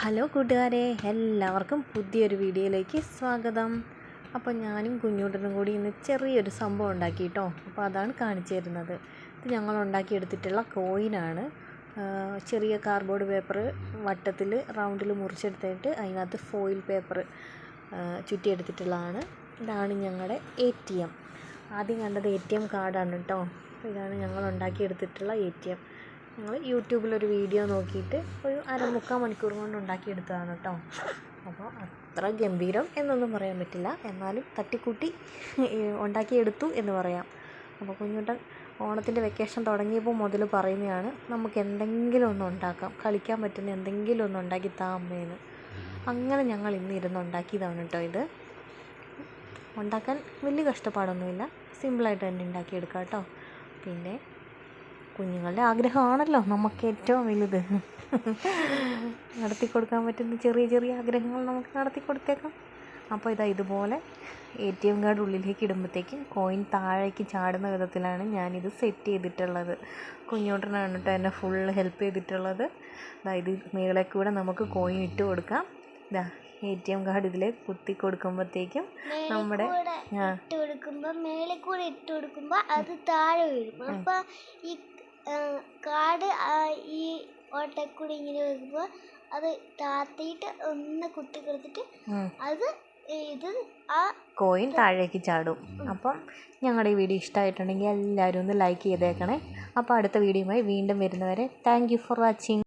Hello കൂട്ടുകാരെ എല്ലാവർക്കും പുതിയൊരു വീഡിയോയിലേക്ക് സ്വാഗതം. അപ്പോൾ ഞാനും കുഞ്ഞൂട്ടനും കൂടി ഇന്ന് ചെറിയൊരു സംഭവം ഉണ്ടാക്കി കേട്ടോ അപ്പോൾ അതാണ് കാണിച്ചു തരുന്നത്. ഇത് ഞങ്ങൾ ഉണ്ടാക്കിയെടുത്തിട്ടുള്ള കോയിനാണ്. ചെറിയ കാർഡ്ബോർഡ് പേപ്പർ വട്ടത്തിൽ റൗണ്ടിൽ മുറിച്ചെടുത്തിട്ട് അതിനകത്ത് ഫോയിൽ പേപ്പർ ചുറ്റിയെടുത്തിട്ടുള്ളതാണ്. ഇതാണ് ഞങ്ങളുടെ എ ടി എം ആദ്യം കണ്ടത് എ ടി എം കാർഡാണ് കേട്ടോ. ഇതാണ് ഞങ്ങൾ ഉണ്ടാക്കിയെടുത്തിട്ടുള്ള എ ടി എം ഞങ്ങൾ യൂട്യൂബിലൊരു വീഡിയോ നോക്കിയിട്ട് ഒരു അരമുക്കാൽ മണിക്കൂർ കൊണ്ട് ഉണ്ടാക്കിയെടുത്തതാണ് കേട്ടോ അപ്പോൾ അത്ര ഗംഭീരം എന്നൊന്നും പറയാൻ പറ്റില്ല. എന്നാലും തട്ടിക്കൂട്ടി ഉണ്ടാക്കിയെടുത്തു എന്ന് പറയാം. അപ്പോൾ കുഞ്ഞുട്ടൻ ഓണത്തിന്റെ വെക്കേഷൻ തുടങ്ങിയപ്പോൾ മുതൽ പറയുന്നതാണ് നമുക്ക് എന്തെങ്കിലും ഒന്ന് ഉണ്ടാക്കാം. കളിക്കാൻ പറ്റുന്ന എന്തെങ്കിലും ഒന്ന് ഉണ്ടാക്കി താ അമ്മേന്ന്. അങ്ങനെ ഞങ്ങൾ ഇന്ന് ഇരുന്ന് ഉണ്ടാക്കിയതാണ് കേട്ടോ ഇത്. ഉണ്ടാക്കാൻ വലിയ കഷ്ടപ്പാടൊന്നുമില്ല. സിമ്പിളായിട്ട് തന്നെ ഉണ്ടാക്കിയെടുക്കാം കേട്ടോ പിന്നെ കുഞ്ഞുങ്ങളുടെ ആഗ്രഹമാണല്ലോ നമുക്ക് ഏറ്റവും വലുത്. നടത്തി കൊടുക്കാൻ പറ്റുന്ന ചെറിയ ചെറിയ ആഗ്രഹങ്ങൾ നമുക്ക് നടത്തി കൊടുത്തേക്കാം. അപ്പോൾ ഇതാ ഇതുപോലെ എ ടി എം കാർഡ് ഉള്ളിലേക്ക് ഇടുമ്പോഴത്തേക്കും കോയിൻ താഴേക്ക് ചാടുന്ന വിധത്തിലാണ് ഞാനിത് സെറ്റ് ചെയ്തിട്ടുള്ളത്. കുഞ്ഞോട്ടനാണ് കേട്ടോ എന്നെ ഫുൾ ഹെൽപ്പ് ചെയ്തിട്ടുള്ളത്. അതായത് മേളെ കൂടെ നമുക്ക് കോയിൻ ഇട്ട് കൊടുക്കാം. ഇതാ എ ടി എം കാർഡ് ഇതിൽ കുത്തി കൊടുക്കുമ്പോഴത്തേക്കും നമ്മുടെ ഇട്ട് കൊടുക്കുമ്പോൾ മേളിൽ കൂടെ ഇട്ട് കൊടുക്കുമ്പോൾ അത് താഴെ വീഴും. അപ്പോൾ ഈ കാട് ഈ ഓട്ടക്കൂടി ഇങ്ങനെ വരുമ്പോൾ അത് താത്തിയിട്ട് ഒന്ന് കുത്തി കൊടുത്തിട്ട്. അത് ഇത് ആ കോയിൻ താഴേക്ക് ചാടും. അപ്പം ഞങ്ങളുടെ ഈ വീഡിയോ ഇഷ്ടമായിട്ടുണ്ടെങ്കിൽ എല്ലാവരും ഒന്ന് ലൈക്ക് ചെയ്തേക്കണേ. അപ്പോൾ അടുത്ത വീഡിയോയുമായി വീണ്ടും വരുന്നവരെ താങ്ക് യു ഫോർ വാച്ചിങ്